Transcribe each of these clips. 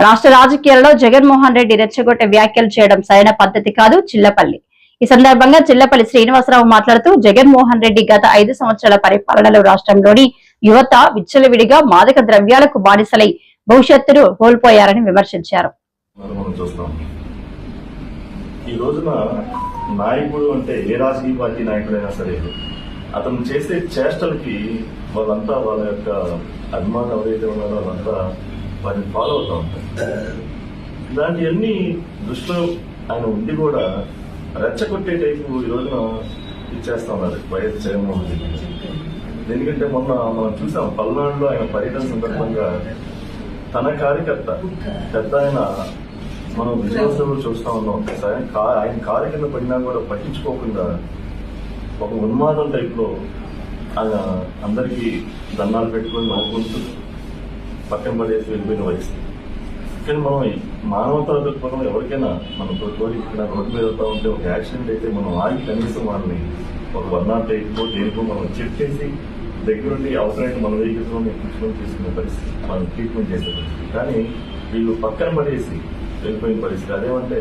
రాష్ట్ర రాజకీయాలలో జగన్మోహన్ రెడ్డి రెచ్చగొట్టే వ్యాఖ్యలు చేయడం సరైన పద్ధతి కాదు చిల్లపల్లి. ఈ సందర్భంగా చిల్లపల్లి శ్రీనివాసరావు మాట్లాడుతూ జగన్మోహన్ రెడ్డి గత ఐదు సంవత్సరాల పరిపాలనలో రాష్ట్రంలోని యువత విచ్చలవిడిగా మాదక ద్రవ్యాలకు బానిసలై భవిష్యత్తును కోల్పోయారని విమర్శించారు. ఈ రోజున నాయకుడు అంటే ఏ రాజకీయ పార్టీ నాయకుడైనా సరే అతను చేసే చేష్టలకి వాళ్ళంతా వాళ్ళ యొక్క అభిమానులు ఎవరైతే ఉన్నారో వాళ్ళంతా వాటిని ఫాలో అవుతా ఉంటారు ఇలాంటివన్నీ దృష్టిలో ఆయన ఉండి కూడా రెచ్చగొట్టే టైపు ఈ రోజున ఇచ్చేస్తా ఉన్నారు వైఎస్ జగన్మోహన్ రెడ్డి ఎందుకంటే మొన్న మనం చూసాం పల్నాడులో ఆయన పర్యటన సందర్భంగా తన కార్యకర్త పెద్ద ఆయన మనం విజయోత్సవంలో చూస్తా ఉన్నాం. ఆయన కా- ఆయన కారు కింద పడినా కూడా పట్టించుకోకుండా ఒక ఉన్మాదం టైప్లో ఆయన అందరికీ దండాలు పెట్టుకొని నవ్వుకుంటూ పక్కన పడేసి వెళ్ళిపోయిన వయసు. కానీ మనం మానవతా దృక్పథం ఎవరికైనా మనం తోటి ఇక్కడ రోడ్డు మీద వెళ్తా ఉంటే ఒక యాక్సిడెంట్ అయితే మనం ఆగి కనీసం వాళ్ళని ఒక వన్ నాట్ ఎయిట్ దేనికో మనం చెప్పేసి దగ్గరుండి అవసరమైన మన వెహికల్స్లో ఎక్కించుకొని తీసుకునే పరిస్థితి మనం ట్రీట్మెంట్ చేసే పరిస్థితి. కానీ వీళ్ళు పక్కన పడేసి వెళ్ళిపోయిన పరిస్థితి అదేమంటే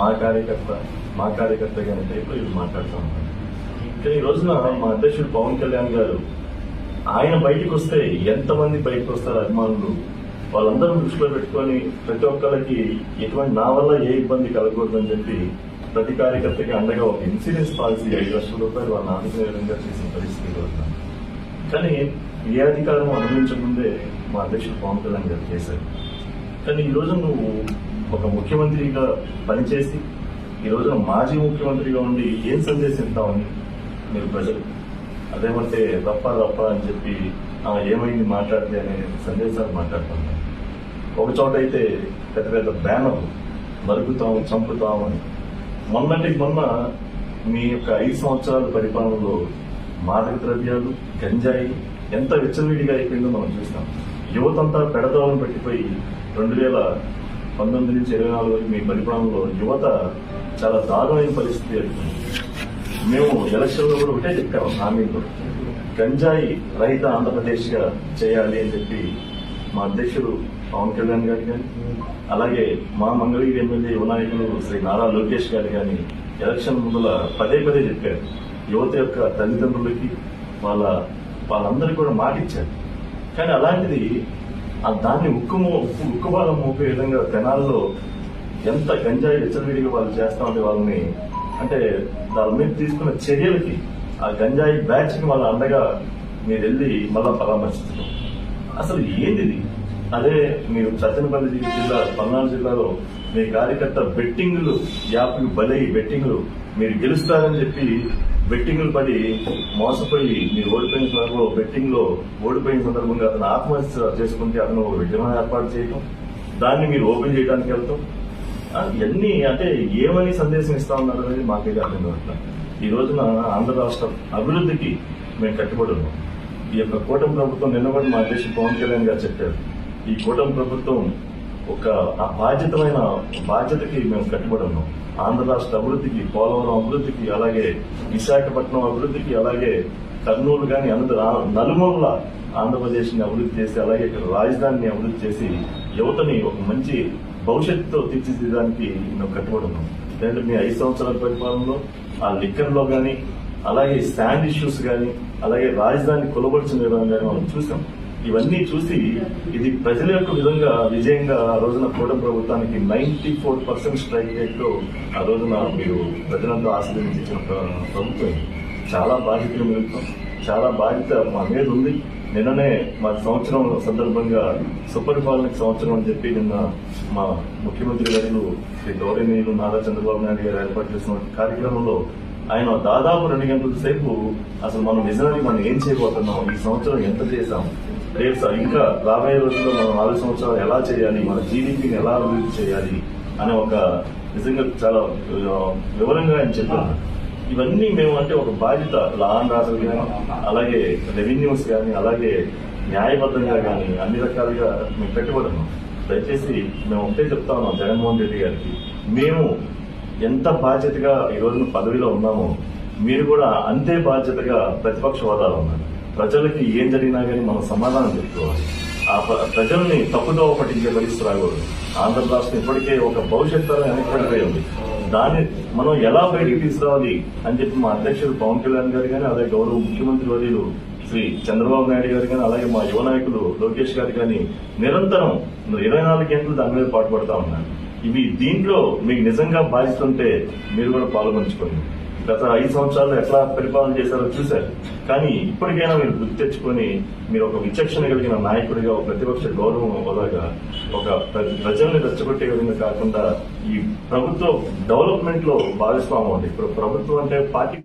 మా కార్యకర్త మా కార్యకర్త కానీ టైప్లో వీళ్ళు మాట్లాడుతూ ఉంటారు కానీ ఈ రోజున మా అధ్యక్షుడు పవన్ కళ్యాణ్ గారు ఆయన బయటికి వస్తే ఎంతమంది బయటకు వస్తారు అభిమానులు? వాళ్ళందరూ దృష్టిలో పెట్టుకొని ప్రతి ఒక్కరికి ఎటువంటి నా వల్ల ఏ ఇబ్బంది కలగకూడదని చెప్పి ప్రతి కార్యకర్తకి అండగా ఒక ఇన్సూరెన్స్ పాలసీ ఐదు లక్షల రూపాయలు వాళ్ళని ఆదుకునే విధంగా చేసిన పరిస్థితి కానీ ఏ అధికారం అనుభవించకముందే మా అధ్యక్షుడు పవన్ కళ్యాణ్ గారు చేశారు. కానీ ఈ రోజు నువ్వు ఒక ముఖ్యమంత్రిగా పనిచేసి ఈ రోజున మాజీ ముఖ్యమంత్రిగా ఉండి ఏం సందేశం ఇస్తామని మీరు ప్రజలు అదేమంటే రప్ప రప్ప అని చెప్పి ఏమైంది మాట్లాడితే అనే సందేశాలు మాట్లాడుతున్నాం ఒక చోట అయితే పెద్ద పెద్ద బ్యానర్లు నరుకుతాం చంపుతాం అని. మొన్నటికి మొన్న మీ యొక్క ఐదు సంవత్సరాల పరిపాలనలో మాదక ద్రవ్యాలు గంజాయి ఎంత విచ్చలవిడిగా అయిపోయిందో మనం చూస్తాం. యువతంతా పెడదావని పెట్టిపోయి రెండు వేల పంతొమ్మిది నుంచి ఇరవై నాలుగు వరకు మీ పరిపాలనలో యువత చాలా దారుణమైన పరిస్థితి ఎదుర్కొంది. మేము ఎలక్షన్లో కూడా ఒకటే చెప్పాము హామీలు. గంజాయి రహిత ఆంధ్రప్రదేశ్గా చేయాలి అని చెప్పి మా అధ్యక్షుడు పవన్ కళ్యాణ్ గారు కానీ అలాగే మా మంగళగిరి ఎమ్మెల్యే యువనాయకులు శ్రీ నారా లోకేష్ గారు కానీ ఎలక్షన్ ముందుల పదే పదే చెప్పారు. యువత యొక్క తల్లిదండ్రులకి వాళ్ళ వాళ్ళందరికీ కూడా మాటిచ్చారు కానీ అలాంటిది ఆ దాన్ని ఉక్కుమో ఉక్కు ఉక్కుబాలం మోపే విధంగా తెనాల్లో ఎంత గంజాయి విచ్చలవిడిగా వాళ్ళు చేస్తామని వాళ్ళని అంటే దాని మీద తీసుకున్న చర్యలకి ఆ గంజాయి బ్యాచ్కి వాళ్ళ అండగా మీరు వెళ్ళి మళ్ళా పరామర్శించడం. అసలు ఏంటిది? అదే మీరు సత్యనపల్లి జిల్లా పల్నాడు జిల్లాలో మీ కార్యకర్త బెట్టింగ్లు యాప్కి బలై బెట్టింగ్లు మీరు గెలుస్తారని చెప్పి బెట్టింగ్లు పడి మోసపోయి మీరు ఓడిపోయిన సందర్భంలో బెట్టింగ్లో ఓడిపోయిన సందర్భంగా అతను ఆత్మహత్య చేసుకుంటే అతను ఒక విగ్రహం ఏర్పాటు చేయటం దాన్ని మీరు ఓపెన్ చేయడానికి వెళ్తాం. ఇవన్నీ అంటే ఏమని సందేశం ఇస్తా ఉన్నారు అనేది మాకైతే అర్థం కావట్లేదు ఈ రోజున ఆంధ్ర రాష్ట్రం అభివృద్ధికి మేము కట్టుబడి ఉన్నాం. ఈ యొక్క కూటమి ప్రభుత్వం నిన్న కూడా మా అధ్యక్షుడు పవన్ కళ్యాణ్ గారు చెప్పారు. ఈ కూటమి ప్రభుత్వం ఒక ఆ బాధ్యతమైన బాధ్యతకి మేము కట్టుబడి ఉన్నాం. ఆంధ్ర రాష్ట్ర అభివృద్ధికి పోలవరం అభివృద్ధికి అలాగే విశాఖపట్నం అభివృద్ధికి అలాగే కర్నూలు కానీ అనంత నలుమూల ఆంధ్రప్రదేశ్ని అభివృద్ధి చేసి అలాగే ఇక్కడ రాజధానిని అభివృద్ధి చేసి యువతని ఒక మంచి భవిష్యత్తుతో తీర్చిదిద్దడానికి మేము కట్టుబడి లేదంటే మీ ఐదు సంవత్సరాల పరిపాలనలో ఆ లిక్కర్లో కానీ అలాగే స్టాండ్ ఇష్యూస్ కానీ అలాగే రాజధాని కొలబడిచిన విధానం కానీ మనం చూసాం. ఇవన్నీ చూసి ఇది ప్రజల యొక్క విధంగా విజయంగా ఆ రోజున కూడ ప్రభుత్వానికి ninety four percent strike rate ఆ రోజున మీరు ప్రజలంతా ఆశీర్వదించిన ప్రభుత్వం చాలా బాధ్యతలు మెలుగుతాం చాలా బాధ్యత మా మీద ఉంది. నిన్ననే మా సంవత్సరం సందర్భంగా సుపరిపాలనకి సంవత్సరం అని చెప్పి నిన్న మా ముఖ్యమంత్రి గారు శ్రీ గౌరవనీయులు నారా చంద్రబాబు నాయుడు గారు ఏర్పాటు చేసిన కార్యక్రమంలో ఆయన దాదాపు రెండు గంటల సేపు అసలు మనం నిజానికి మనం ఏం చేయబోతున్నాం ఈ సంవత్సరం ఎంత చేశాం రేపు ఇంకా రాబోయే రోజుల్లో మనం నాలుగు సంవత్సరాలు ఎలా చేయాలి మన జీడిపిని ఎలా అభివృద్ధి చేయాలి అనే ఒక నిజంగా చాలా వివరంగా ఆయన చెప్పారు. ఇవన్నీ మేము అంటే ఒక బాధ్యత లా అండ్ ఆర్డర్ కానీ అలాగే రెవెన్యూస్ కానీ అలాగే న్యాయబద్ధంగా కానీ అన్ని రకాలుగా మేము పెట్టుబడి దయచేసి మేము ఒకటే చెప్తా ఉన్నాం జగన్మోహన్ రెడ్డి గారికి. మేము ఎంత బాధ్యతగా ఈరోజు పదవిలో ఉన్నామో మీరు కూడా అంతే బాధ్యతగా ప్రతిపక్ష హోదాలో ఉన్నారు. ప్రజలకి ఏం జరిగినా కానీ మనం సమాధానం చెప్పుకోవాలి. ఆ ప్ర- ప్రజల్ని తప్పుదో పట్టించే పరిస్థితి రాకూడదు. ఆంధ్ర రాష్ట్రం ఇప్పటికే ఒక భవిష్యత్తు తరం వెనకబడిపోయి ఉంది దాన్ని మనం ఎలా బయటికి తీసుకురావాలి అని చెప్పి మా అధ్యక్షుడు పవన్ కళ్యాణ్ గారు కానీ అలాగే గౌరవ ముఖ్యమంత్రి వర్యులు శ్రీ చంద్రబాబు నాయుడు గారు కానీ అలాగే మా యువ నాయకులు లోకేష్ గారు కానీ నిరంతరం ఇరవై నాలుగు గంటలు దాని మీద పాటుపడతా ఉన్నారు ఇవి దీంట్లో మీకు నిజంగా బాధ్యత ఉంటే మీరు కూడా పాల్గొంచుకోండి గత ఐదు సంవత్సరాలు ఎట్లా పరిపాలన చేశారో చూశారు. కానీ ఇప్పటికైనా మీరు గుర్తు తెచ్చుకొని మీరు ఒక విచక్షణ కలిగిన నాయకుడిగా ఒక ప్రతిపక్ష గౌరవం హోదాగా ఒక ప్రజల్ని రెచ్చగొట్టే విధంగా కాకుండా ఈ ప్రభుత్వ డెవలప్మెంట్లో భాగస్వామ్యం ఇప్పుడు ప్రభుత్వం అంటే పార్టీ